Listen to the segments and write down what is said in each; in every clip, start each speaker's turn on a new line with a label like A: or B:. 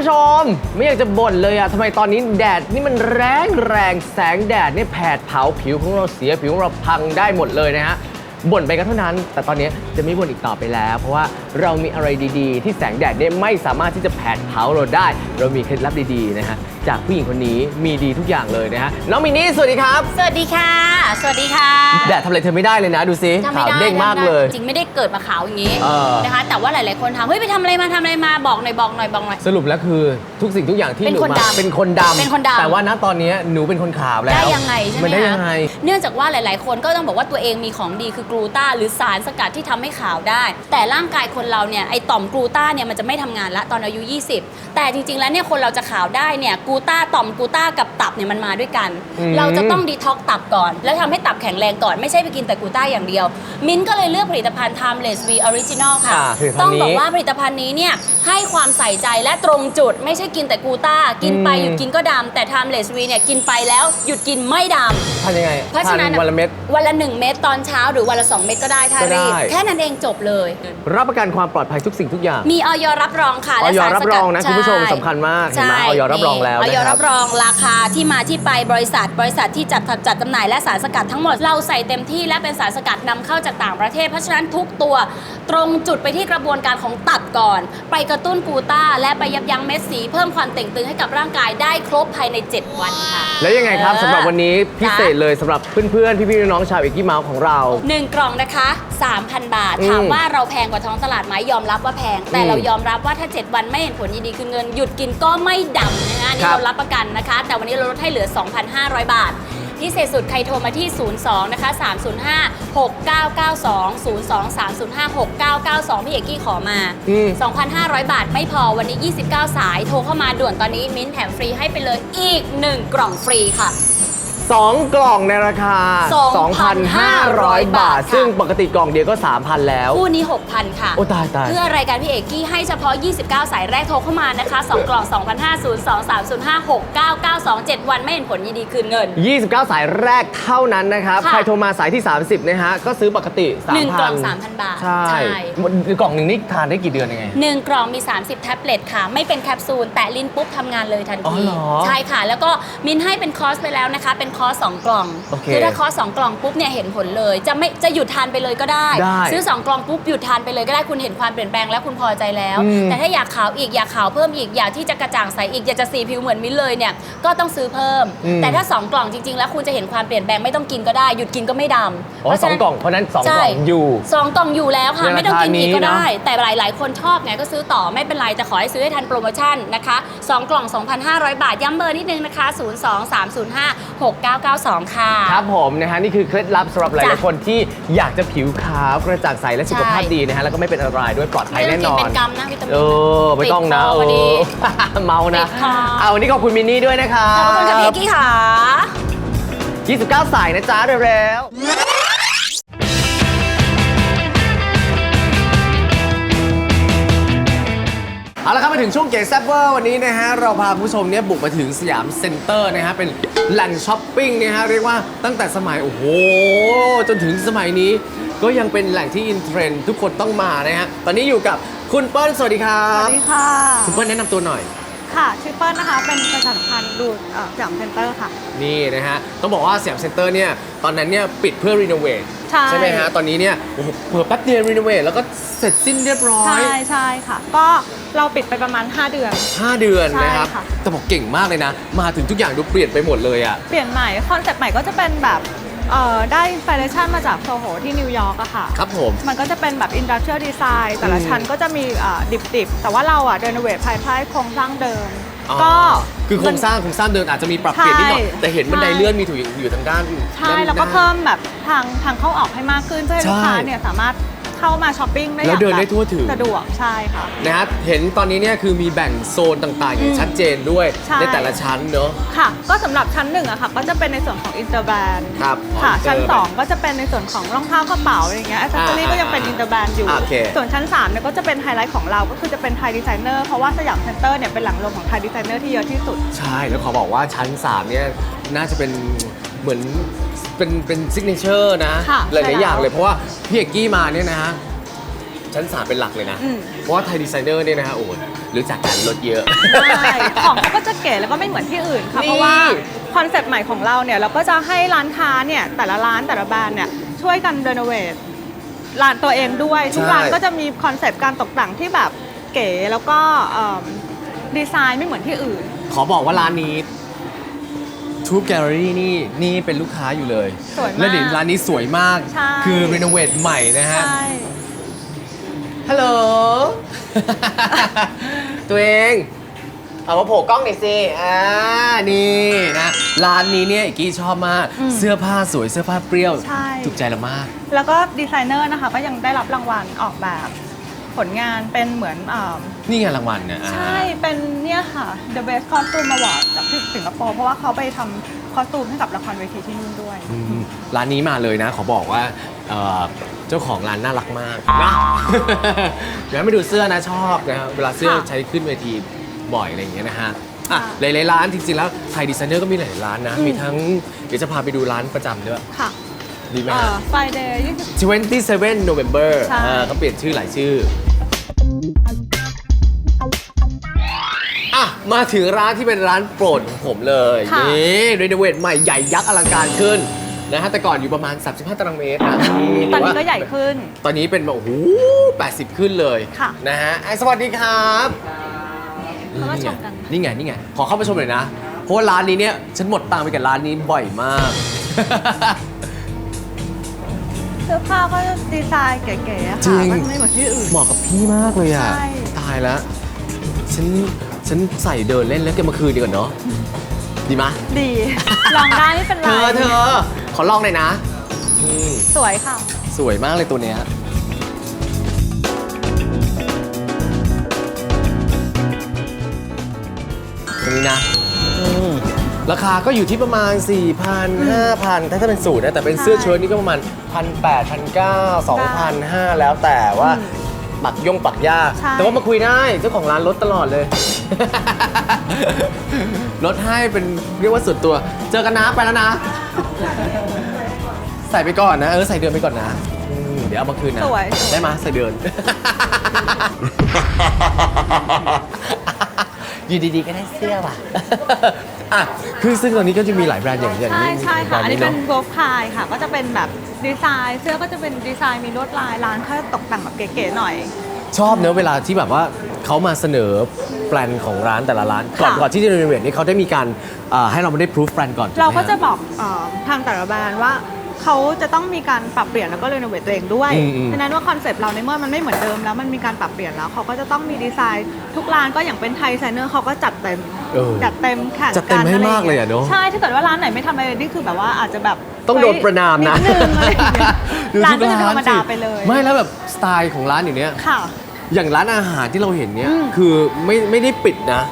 A: ผู้ชม ไม่อยากจะบ่นเลยอะทำไมตอนนี้แดดนี่มันแรงแรงแสงแดดเนี่ยแผดเผาผิวของเราเสียผิวของเราพังได้หมดเลยนะฮะบ่นไปก็เท่านั้น แต่ตอนนี้จะไม่บ่นอีกต่อไปแล้ว เพราะว่าเรามีอะไรดีๆ ที่แสงแดดเนี่ยไม่สามารถที่จะแผดเผาเราได้ เรามีเคล็ดลับดีๆนะฮะจากผู้หญิงคนนี้มีดีทุกอย่างเลยนะฮะน้องมินนี่สวัสดีครับ
B: สวัสดีค่ะ สวัสดีค่ะ
A: แดดทำอะไรเธอไม่ได้เลยนะดูสิ
B: ทำไม่
A: ขาว
B: ได้
A: เด้งมาก
B: ทำไได้
A: เลย
B: จริงไม่ได้เกิดมาขาวอย่างนี้
A: เออ
B: นะคะ แต่ว่าหลาย ๆ คนถามเฮ้ยไปทำอะไรมาทำอะไรมาบอกหน่อยบอกหน่อยบอกหน่อย
A: สรุปแล้วคือทุกสิ่งทุกอย่างที่
B: เป็น
A: หนู
B: คน
A: มา
B: ดำ
A: เป็นคนดำ
B: เป็นคนดำ
A: แต่ว่าณตอนนี้หนูเป็นคนขาวแล้ว
B: ได้ยังไงใช่ไหม
A: มันได้
B: คะ
A: ยังไง
B: เนื่องจากว่าหลาย ๆ คนก็ต้องบอกว่าตัวเองมีของดีคือกลูตาหรือสารสกัดที่ทำให้ขาวได้ แต่ร่างกายคนเราเนี่ยไอต่อมกลูตาเนี่ยมันจะไม่ทำงานละตอนอายุ 20 แต่จริง ๆ แล้วเนี่ยคนเราจะขาวได้เนี่ยกลูตาต่อมกลูตากับตับเนี่ยมันมาด้วยกัน
A: อืม
B: เราจะต้องดีท็อกตับก่อน แล้วทำให้ตับแข็งแรงก่อนไม่ใช่ไปกินแต่กลูตาอย่างเดียว มิ้นท์ก็เลยเลือกผลิตภัณฑ์ Timeless V Original ค่ะ
A: อ่าผลิตภัณฑ์
B: ต้องบอก
A: นี้
B: ว่าผลิตภัณฑ์นี้เนี่ยให้ความใส่ใจและตรงจุด ไม่ใช่กินแต่กลูตากินไป
A: อืม
B: หยุดกินก็ดำแต่ Timeless V เนี่ยกินไปแล้วหยุดกินไม่ดำ
A: ทานยังไง
B: เพราะฉะนั้น
A: ทวันละเม็ด
B: วันละ 1 เม็ดตอนเช้าหรือวันละ 2 เม็ดก็ได้ถ้า
A: ก็ได้
B: รีบแค่นั้นเองจบเลย
A: รับประกันความปลอดภัยทุกสิ่งทุกอย่าง
B: มีออยรับรองค่ะ
A: ออย
B: และสา
A: รับรองนะ
B: สกัด
A: คุณผู้ชม
B: ใสำ
A: คัญมากเห็นไหม
B: ใช่
A: ออยรับรองแล้ว
B: ออย
A: นะครับ
B: รับรองราคาที่มาที่ไปบริษัท บริษัทที่จัดจัดจำหน่ายและสารสกัดทั้งหมดเราใส่เต็มที่และเป็นสารสกัดนำเข้าจากต่างประเทศ เพราะฉะนั้นทุกตัวตรงจุดไปที่กระบวนการของตับก่อน ไปกระตุ้นกลูตาและไปยับยั้งเม็ดสีเพิ่มความเต่งตึงให้กับร่างกายได้ครบภายใน 7 วันค่ะ
A: แล้วยังไงครับ
B: เออ
A: สำหรับวันนี้พิเศษเลยสำหรับเพื่อนๆ พี่ๆน้องๆชาวเอกกี้เมาส์ของเรา
B: หนึ่งกล่องนะคะ 3,000 บาท
A: อืม
B: ถามว่าเราแพงกว่าท้องตลาดไหมยอมรับว่าแพง แต่
A: อืม
B: เรายอมรับว่าถ้า 7 วันไม่เห็นผลยินดีคือเงิน หยุดกินก็ไม่ดำ นะคะอันนี่
A: ครับ
B: เรารับประกันนะคะ แต่วันนี้เราลดให้เหลือ 2,500 บาท พิเศษสุดใครโทรมาที่ 02 นะคะ 305 6992 02 305 6992 พี่เอกกี้ขอมา
A: อืม
B: 2,500 บาทไม่พอวันนี้ 29 สาย โทรเข้ามาด่วนตอนนี้มิ้นท์แถมฟรีให้ไปเลยอีก 1 กล่องฟรีค่ะ
A: 2 กล่องในราคา 2,500 บาท
B: ค่ะ
A: ซึ่งปกติกล่องเดียวก็ 3,000 แล้ว
B: คู่นี้ 6,000 ค่ะ
A: โอ้ตายตาย
B: เพื่อรายการพี่เอกกี้ให้เฉพาะ 29 สายแรกโทรเข้ามานะคะ 2 กล่อง2,502 305 6992 7 วันไม่เห็นผลยินดีคืนเงิน
A: 29 สายแรกเท่านั้นนะครับ
B: ค่ะ
A: ใครโทรมาสายที่ 30 นะฮะ ก็ซื้อปกติ 3,000
B: 1 กล่อง 3,000 บาท
A: ใช่กล่องหนึ่งนี่ทานได้กี่เดือนยังไง
B: หนึ่งกล่องมี 30 แท็บเล็ตค่ะ ไม่เป็นแคปซูล แตะลิ้นปุ๊บทำงานเลยทัน
A: อ๋อ
B: ที
A: เหรอ
B: ใช่ค่ะ แล้วก็มินให้เป็นคอร์สไปแล้วนะคะ เป็นคอร์ส2กล่อง
A: โอเค
B: คือถ้าคอร์ส2กล่องปุ๊บเนี่ยเห็นผลเลย จะไม่จะหยุดทานไปเลยก็ได้
A: ได้
B: ซื้อ2กล่องปุ๊บหยุดทานไปเลยก็ได้คุณเห็นความเปลี่ยนแปลงแล้วคุณพอใจแล้ว
A: อืม
B: แต่ถ้าอยากขาวอีกอยากขาวเพิ่มอีกอยากที่จะกระจ่างใสอีกอยากจะสีผิวเหมือนมิ้นเลยเนี่ยก็ต้องซื้อเพิ่ม
A: อืม
B: แต่ถ้า2กล่องจริงๆ แล้วคุณจะเห็นความเปลี่ยนแปลงไม่ต้องกินก็ได้หยุดกินก็ไม่ดำ
A: อ๋อ
B: เพราะ
A: ส
B: ฉะ
A: อง
B: นั้น
A: กล่องเพราะฉะนั้นสองก
B: ใช่
A: ล่องอยู่
B: สองกล่องอยู่แล้วค่ะ
A: ใน
B: ไม่ต้องกินอีกก็
A: ราคานี้นะ
B: ได้ แต่หลายๆคนชอบไงก็ซื้อต่อไม่เป็นไรแต่ขอให้ซื้อให้ทันโปรโมชั่นนะคะสองกล่อง 2,500 บาท ย้ำเบอร์นิดนึงนะคะ023056992 ค่ะ
A: ครับผมนะฮะนี่คือเคล็ดลับสำหรับหลาย
B: จ้ะ
A: ๆคนที่อยากจะผิวขาวกระจ่างใสและสุขภาพ
B: ใช่
A: ดีนะฮะแล้วก็ไม่เป็นอันตรายด้วยปลอดภัย
B: ไม่ต้อ
A: แน่
B: งกิ
A: นอน
B: นเป็นกรัมนะวิตามิน
A: เออไม่ต้องนะ
B: ติดค
A: เอ
B: พอดี
A: อเมานะ
B: ติดคอ
A: เอาวันนี้ขอบคุณมินนี่ด้วยนะครั
B: ขอบคุณค่ะพี่เอบกกี้ค่ะ
A: 29 สายนะจ๊ะเร็วๆ เอาละครับมาถึงช่วงเก๋แซ่บเวอร์วันนี้นะฮะเราพาคุณผู้ชมเนี่ยบุกมาถึงสยามเซ็นเตอร์นะฮะเป็นแหล่งช้อปปิ้งนะฮะเรียกว่าตั้งแต่สมัยโอ้โหจนถึงสมัยนี้ ก็ยังเป็นแหล่งที่อินเทรนด์ทุกคนต้องมานะฮะตอนนี้อยู่กับคุณเปิ้ลสวัสดีครั
C: ส
A: บ
C: วัสดีค่ะ
A: คุณเปิ้ลแนะนำตัวหน่อย
C: ค่ะชื่อเปิ้ลนะคะ เป็นประชาสัมพันธ์ดูเอ่อสยามเซ็นเตอร์ค่ะ
A: นี่นะฮะ ต้องบอกว่าสยามเซ็นเตอร์เนี่ย ตอนนั้นเนี่ยปิดเพื่อรีโนเวท
C: ใช่
A: ไหมฮะ ตอนนี้เนี่ยโอ้โหเปิดแป๊บเดียวรีโนเวทแล้วก็เสร็จสิ้นเรียบร้อย
C: ใช่ใช่ค่ะ ก็เราปิดไปประมาณ 5 เดือน
A: 5 เดือนนะครับ
C: ใช่ค่ะ
A: แต่บอกเก่งมากเลยนะ มาถึงทุกอย่างดูเปลี่ยนไปหมดเลยอะ
C: เปลี่ยนใหม่ คอนเซ็ปต์ใหม่ก็จะเป็นแบบ เอ่อได้อินสปิเรชันมาจากโซโหที่นิวยอร์กอะค่ะ
A: ครับผม
C: มันก็จะเป็นแบบอินดัสเทรียลดีไซน์แต่ละ
A: อืม
C: ชั้นก็จะมีเอ่อดิบๆ แต่ว่าเราอะเดนเวทภายใต้โครงสร้างเดิม
A: อ๋อ
C: ก็
A: คือโครงสร้างโครงสร้างเดินอาจจะมีปรับเปลี่ยนนิดหน่อย
C: ใช่
A: แต่เห็นบันได
C: ใช่
A: เลื่อนมีถูกอยู่ทางด้าน
C: ใช่
A: ด้าน
C: แล้วก็
A: หน้า
C: เพิ่มแบบทางทางเข้าออกให้มากขึ้นเพื่อให้ลูกค้า
A: ใช่
C: เนี่ยสามารถ เข้ามาช้อปปิ้งได้
A: แล้วเดิน
C: อย่าง
A: ได้ทั่วถึง
C: สะดวกใช่ค่ะ
A: นะฮะเห็นตอนนี้เนี่ยคือมีแบ่งโซนต่างๆอย่างชัดเจนด้วย
C: ใช่
A: ในแต่ละชั้นเนอะ
C: ค่ะ ก็สำหรับชั้นหนึ่งอะค่ะ ก็จะเป็นในส่วนของอินเตอร์แบรนด์
A: ครับ
C: ค่ะ
A: อ๋อ
C: ชั้น
A: Interbrand
C: 2ก็จะเป็นในส่วนของรองเท้ากระเป๋าอะไรอย่างเงี้ยอ c เซสซอรี่
A: อ่า
C: ก็ยังเป็นอินเตอร์แบรนด์อยู่
A: โอเค
C: ส่วนชั้น3เนี่ยก็จะเป็นไฮไลท์ของเราก็คือจะเป็นไทยดีไซเนอร์เพราะว่าสยามเซ็นเตอร์เนี่ยเป็นแหล่งรวมของไทยดีไซเนอร์ที่เยอะที่สุด
A: ใช่แล้วขอบอกว่าชั้น3เนี่ยน่าจะเป็น เหมือนเป็นเป็นซิกเนเจอร์นะ
C: ค่ะ
A: หลาย
C: ใช่
A: ๆอย่าง
C: แล้ว
A: เลยเพราะว่าพี่เอกกี้มาเนี่ยนะฮะชั้นสามเป็นหลักเลยนะ
C: อืม
A: เพราะว่าไทยดีไซเนอร์เนี่ยนะฮะโอ้โหรู้จักการลดเยอะ
C: ใช่ของเขาก็จะเก๋แล้วก็ไม่เหมือนที่อื่นค่ะ
A: นี่
C: เพราะว่าคอนเซปต์ใหม่ของเราเนี่ยเราก็จะให้ร้านค้าเนี่ยแต่ละร้านแต่ละแบรนด์เนี่ยช่วยกันรีโนเวทร้านตัวเองด้วยทุกร้านก็จะมีคอนเซปต์การตกแต่งที่แบบเก๋แล้วก็เอิ่มดีไซน์ไม่เหมือนที่อื่น
A: ขอบอกว่าร้านนี้ ทูบแกลเลอรี่นี่นี่เป็นลูกค้าอยู่เลย
C: สวยมาก
A: และเดี๋ยวร้านนี้สวยมาก
C: ใช่
A: คือรีโนเวทใหม่นะฮะ
C: ใช่
A: ฮัลโหล ตัวเอง เอามาโผล่กล้องหน่อยสิ อ่า นี่นะ ร้านนี้เนี่ยอีกกี้ชอบมาก
C: อืม
A: เสื้อผ้าสวย เสื้อผ้าเปรี้ยว
C: ใช่
A: ถูกใจเรามาก
C: แล้วก็ดีไซเนอร์นะคะ ก็ยังได้รับรางวัลออกแบบ ผลงานเป็นเหมือนเอิ่ม
A: นี่ไงรางวัลเนี่ยอ่า
C: ใช่เป็นเนี่ยค่ะ The Best Costume Award จากที่ สิงคโปร์เพราะว่าเขาไปทำคอสตูมให้กับละครเวทีที่นู่นด้วย
A: อืมร้านนี้มาเลยนะ ขอบอกว่าเอ่อเจ้าของร้านน่ารักมากนะ เดี๋ยวให้ไปดูเสื้อนะชอบนะเวลาเสื้อ
C: ค่ะ
A: ใช้ขึ้นเวทีบ่อยอะไรอย่างเงี้ยนะฮะอะ
C: ค่ะ
A: หลายๆร้านจริงๆแล้วไทยดีไซเนอร์ก็มีหลายๆร้านนะ
C: อืม
A: มีทั้งเดี๋ยวจะพาไปดูร้านประจำด้วย
C: ค่ะ
A: ดีไหม
C: เอ่
A: ฮะ
C: อ Friday 20
A: 27 November
C: ใช่
A: อ่าเขาเปลี่ยนชื่อหลายชื่อ มาถึงร้านที่เป็นร้านโปรดของผมเลย
C: ค่ะ
A: นี่รีโนเวทใหม่ใหญ่ยักษ์อลังการขึ้นนะฮะแต่ก่อนอยู่ประมาณ 35ตารางเมตรนะ
C: ตอนนี้
A: ว่า
C: ก็ใหญ่ขึ้น
A: ตอนนี้เป็นแบบโอ้โห80 ขึ้นเลย
C: ค่ะ
A: นะฮะไอ้สวัสดีครับ
C: เข้ามาชมกัน
A: นี่ไงนี่ไงขอเข้ามาชมหน่อยนะ เพราะว่าร้านนี้เนี่ยฉันหมดตังค์ไปกับร้านนี้บ่อยมาก
C: เสื้อผ้าก็ดีไซน์เก๋ๆอะ
A: จริ
C: ค่ะ
A: ง
C: มันไม่เหมือนที่อื่น
A: เหมาะกับพี่มากเลยอะ
C: ใช่
A: ตายแล้ว ฉัน ฉันใส่เดินเล่นแล้วแกมาคืนดีกว่าเนาะดีมะ
C: ดี ลองได้ไม่เป็นไร
A: เธอเธอขอลองหน่อยนะอืม
C: สวยค่ะ
A: สวยมากเลยตัวเนี้ยตัวนี้นะอืมราคาก็อยู่ที่ประมาณ 4,000 5,000 ถ้าถ้าเป็นสูตรนะ แต่เป็นเสื้อ
C: ใช่
A: เชิ้ตนี่ก็ประมาณ 1,800 1,900 2,500 แล้วแต่ว่า
C: อืม
A: ปักยงปักยาก
C: ใช่
A: แต่ว่ามาคุยได้เจ้าของร้านลดตลอดเลย ลดให้เป็นเรียกว่าสุดตัว เจอกันนะไปแล้วนะ ใส่ไปก่อนนะ เออ ใส่เดือนไปก่อนนะอืมเดี๋ยวเอามาคืนนะ
C: สวยสวย
A: ได้ไหมยใส่เดือน อยู่ดีๆก็ได้เสื้อว่ะ อะคือซึ่งตอนนี้ก็จะมีหลายแบรนด์อย่างอย่าง
C: ใช่
A: นี้
C: ใช่ค่ะ อันนี้
A: แบร
C: เป็น
A: ด์
C: โกฟคายค่ะ ก็จะเป็นแบบ ดีไซน์เสื้อก็จะเป็นดีไซน์มีลวดลายร้านเขาตกแต่งแบบเก๋ๆหน่อย
A: ชอบเนอะเวลาที่แบบว่าเขามาเสนอแปลนของร้านแต่ละร้านก่อน
C: ค่ะ
A: ก่อนที่จะรีโนเวทนี่เขาได้มีการเอ่อให้เราไม่ได้ proof แปลนก่อนถูไหม
C: เราก็จะ
A: ฮ
C: บอกเออทางแต่ละแบรนด์ว่า เขาจะต้องมีการปรับเปลี่ยนแล้วก็รีโนเวทตัวเองด้วย
A: อืมอืม
C: ฉะนั้นว่าคอนเซปต์เราในเมื่อมันไม่เหมือนเดิมแล้วมันมีการปรับเปลี่ยนแล้วเขาก็จะต้องมีดีไซน์ทุกร้านก็อย่างเป็นไทยไซเนอร์เขาก็จัดเต็ม
A: เออ
C: จัดเต็มแข่ง
A: จัดเต็มให้
C: ไร
A: มากเลยอะเนอะ
C: ใช่ถ้าเกิดว่าร้านไหนไม่ทำอะไรนี่คือแบบว่าอาจจะแบบ
A: ต้องโดนประนามนะ
C: ดนึงอะไรอย่างเงี้ย
A: ดู
C: ร้าน
A: ทุ
C: ก็จะธรรมดา
A: สิ
C: ไปเลย
A: ไม่แล้วแบบสไตล์ของร้านอย่างเนี้ย
C: ค่ะ
A: อย่างร้านอาหารที่เราเห็นเนี้ย
C: อืม
A: คือไม่ไม่ได้ปิดนะ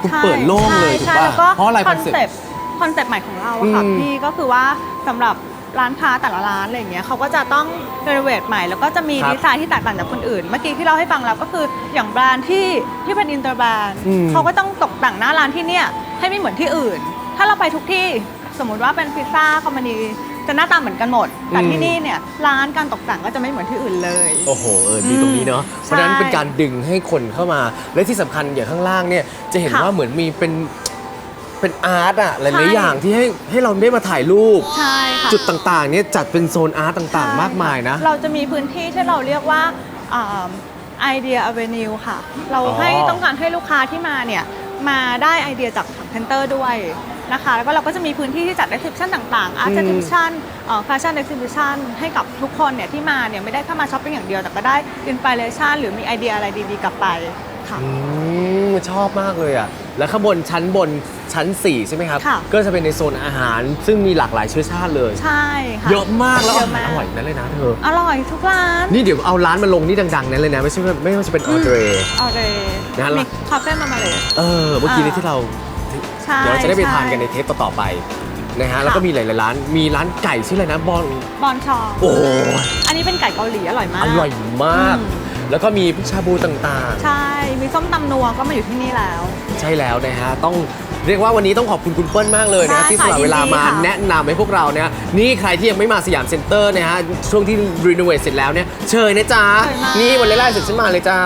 A: คือเปิดโล่งเลยถูก
C: ใช่
A: ป่ะ
C: แล้วก็
A: เพราะอะไร
C: ค
A: ค
C: อ
A: อนน
C: เซ
A: เซ็
C: ป
A: ปต์
C: ต์คอนเซปต์ใหม่ของเราอะค่ะ
A: อืม
C: พี่ก็คือว่าสำหรับ ร้านค้าแต่ละร้านอะไรอย่างเงี้ยเขาก็จะต้องรีโนเวทใหม่แล้วก็จะมี
A: ครับ
C: ดีไซน์ที่แตกต่างจากคนอื่น เมื่อกี้ที่เราให้ฟังแล้วก็คืออย่างแบรนด์ที่ที่เป็นอินเตอร์แบรนด์
A: อืม
C: เขาก็ต้องตกแต่งหน้าร้านที่เนี่ยให้ไม่เหมือนที่อื่น ถ้าเราไปทุกที่สมมุติว่าเป็นพิซซ่าคอมมานีจะหน้าตาเหมือนกันหมดแต่ที่นี่เนี่ยร้านการตกแต่งก็จะไม่เหมือนที่อื่นเลย
A: โอ้โหเออดีตรงนี้เนาะ
C: อืม
A: เพราะฉะนั้น
C: ใช่
A: เป็นการดึงให้คนเข้ามา และที่สำคัญอย่างข้างล่างเนี่ยจะเห็น
C: ค่ะ
A: ว่าเหมือนมีเป็น เป็นอาร์ตอะห
C: ใช่
A: ลายๆอย่างที่ให้ให้เราได้มาถ่ายรูป
C: ใช่ค่ะ
A: จุดต่างๆเนี่ยจัดเป็นโซนอาร์ตต่างๆ มากมายนะ
C: เราจะมีพื้นที่ที่เราเรียกว่าไอเดียอเวนิวค่ะ เรา
A: อ๋อ
C: ให้ต้องการให้ลูกค้าที่มาเนี่ยมาได้ไอเดียจากเซ็นเตอร์ด้วยนะคะ แล้วก็เราก็จะมีพื้นที่ที่จัด exhibition ต่างๆ art
A: อืม
C: exhibition แฟชั่น exhibition ให้กับทุกคนเนี่ยที่มาเนี่ยไม่ได้เข้ามาช้อปปิ้งอย่างเดียวแต่ก็ได้อินสปิเรชันหรือมีไอเดียอะไรดีๆกลับไปค่ะ
A: อืมชอบมากเลยอะ แล้วข้างบนชั้นบนชั้น 4 ใช่ไหมครับ
C: ค่ะ
A: ก็จะเป็นในโซนอาหารซึ่งมีหลากหลายเชื้อชาติเลย
C: ใช่ค่ะ
A: เยอะมากแล้ว
C: เย
A: อา
C: อะ
A: หาร
C: มาก
A: อร่อยนั้นเลยนะเธอ
C: อร่อยทุกร้าน
A: นี่เดี๋ยวเอาร้านมาลงนี่ดังๆนั้นเลยนะ ไม่ใช่ว่าไม่ว่าจะเป็นออเดร
C: เอาเลย
A: นะ
C: มีคาเฟ่มามาเลย
A: เออเมื่อกี้นี้
C: อ่า
A: ที่เรา
C: ใช่
A: เดี๋ยวเราจะได้ไปทานกันใน
C: ช่
A: เทปต่อๆไปนะฮะแล้วก็มีหลายๆร้านมีร้านไก่ชื่ออะไรนะบอล
C: บอนชอ
A: โอ้โห
C: อันนี้เป็นไก่เกาหลีอร่อยมาก
A: อร่อยมาก
C: อืม
A: แล้วก็มีพวกชาบูต่าง
C: ใช่ มีส้มตำนัวก็มาอยู่ที่นี่แล้ว
A: ๆ ใช่แล้วนะฮะต้องเรียกว่าวันนี้ต้องขอบคุณคุณเปิ้ลมากเลยนะ
C: ได้
A: ที่ส
C: ค่ะ
A: ละเวลามา
C: ยินดีค่ะ
A: แนะนำให้พวกเราเนี่ยนี่ใครที่ยังไม่มาสยามเซ็นเตอร์นะฮะช่วงที่รีโนเวทเสร็จแล้วเนี่ยเชิญนะจ๊ะ
C: เชิญมาก
A: นี่วันแรกๆเสร็จฉันมาเลยจ้า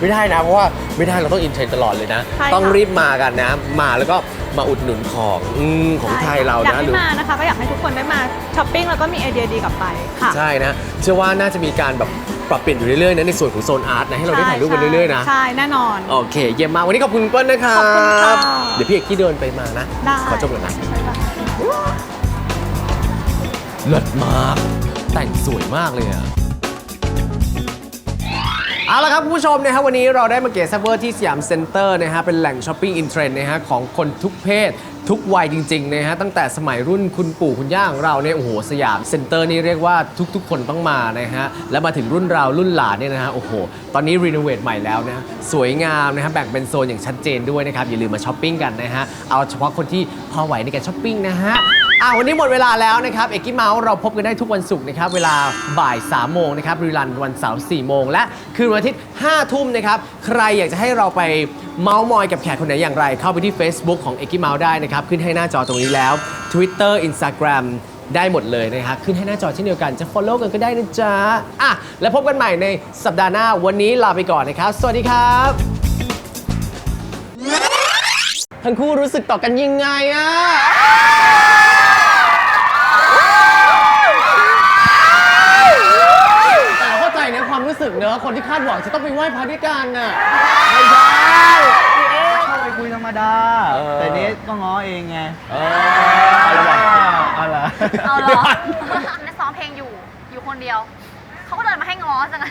A: ไม่ได้นะเพราะว่าไม่ได้เราต้องอินเทรนด์ตลอดเลยนะ
C: ใช่ค่ะ
A: ต้องรีบมากันนะ มาแล้วก็มาอุดหนุนของอมของไทยเรา
C: อยาก
A: นะ
C: ให้
A: หรือ
C: มานะคะ ก็อยากให้ทุกคนได้มาช้อปปิ้งแล้วก็มีไอเดียดีกลับไปค่ะ
A: ใช่นะ เชื่อว่าน่าจะมีการแบบ ปรับเปลี่ยนอยู่เรื่อยๆนะในส่วนของโซนอาร์ตนะให้เราได้ถ่ายรูปกันเรื่อยๆนะ
C: ใช่แน่นอน
A: โอเค เยี่ยมมากวันนี้ขอบคุณคุณเปิ้ลนะครั
C: ขอบคุณค่ะ
A: บเดี๋ยวพี่เอกกี้เดินไปมานะ
C: ได้
A: ขอจบก่อนนะเลิศมาก แต่งสวยมากเลยอะเอาละครับคุณผู้ชมนะฮะวันนี้เราได้มาเก็ตซัฟเวอร์ที่สยามเซ็นเตอร์นะฮะเป็นแหล่งช้อปปิ้งอินเทรนด์นะฮะของคนทุกเพศ ทุกวัยจริงๆนะฮะตั้งแต่สมัยรุ่นคุณปู่คุณย่าของเราเนี่ยโอ้โหสยามเซ็นเตอร์นี่เรียกว่าทุกๆ คนต้องมานะฮะแล้วมาถึงรุ่นเรารุ่นหลานเนี่ยนะฮะโอ้โห ตอนนี้รีโนเวทใหม่แล้วนะสวยงามนะฮะแบ่งเป็นโซนอย่างชัดเจนด้วยนะครับอย่าลืมมาช้อปปิ้งกันนะฮะเอาเฉพาะคนที่พอไหวในการช้อปปิ้งนะฮะอะวันนี้หมดเวลาแล้วนะครับเอกกี้เมาส์เราพบกันได้ทุกวันศุกร์นะครับเวลาบ่าย3โมงนะครับรีรันวันเสาร์4โมงและคืนวันอาทิตย์5ทุ่มนะครับใครอยากจะให้เราไป เมาส์มอยกับแขกคนไหนอย่างไร เข้าไปที่ Facebook ของเอกกี้เมาส์ได้นะครับ ขึ้นให้หน้าจอตรงนี้แล้ว Twitter Instagram ได้หมดเลยนะครับ ขึ้นให้หน้าจอเช่นเดียวกันจะ follow กันก็ได้นะจ๊ะอะแล้วพบกันใหม่ในสัปดาห์หน้าวันนี้ลาไปก่อนนะครับ สวัสดีครับ ทั้งคู่รู้สึกต่อกันยังไงอะ แต่เราเข้าใจนะความ รู้สึกเนอะคนที่คาดหวังจะต้องไปไหว้พระด้วยกันน่ะ ไม่ใช่
D: เข้าไปคุยธรรมดา
A: เออ
D: แต่เนสก็ง้อเองไง
A: เออเอาละวะเอาละ
E: เอาเหรอนั่นซ้อมเพลงอยู่ อยู่คนเดียว เขาก็เดินมาให้ง้อจังอะ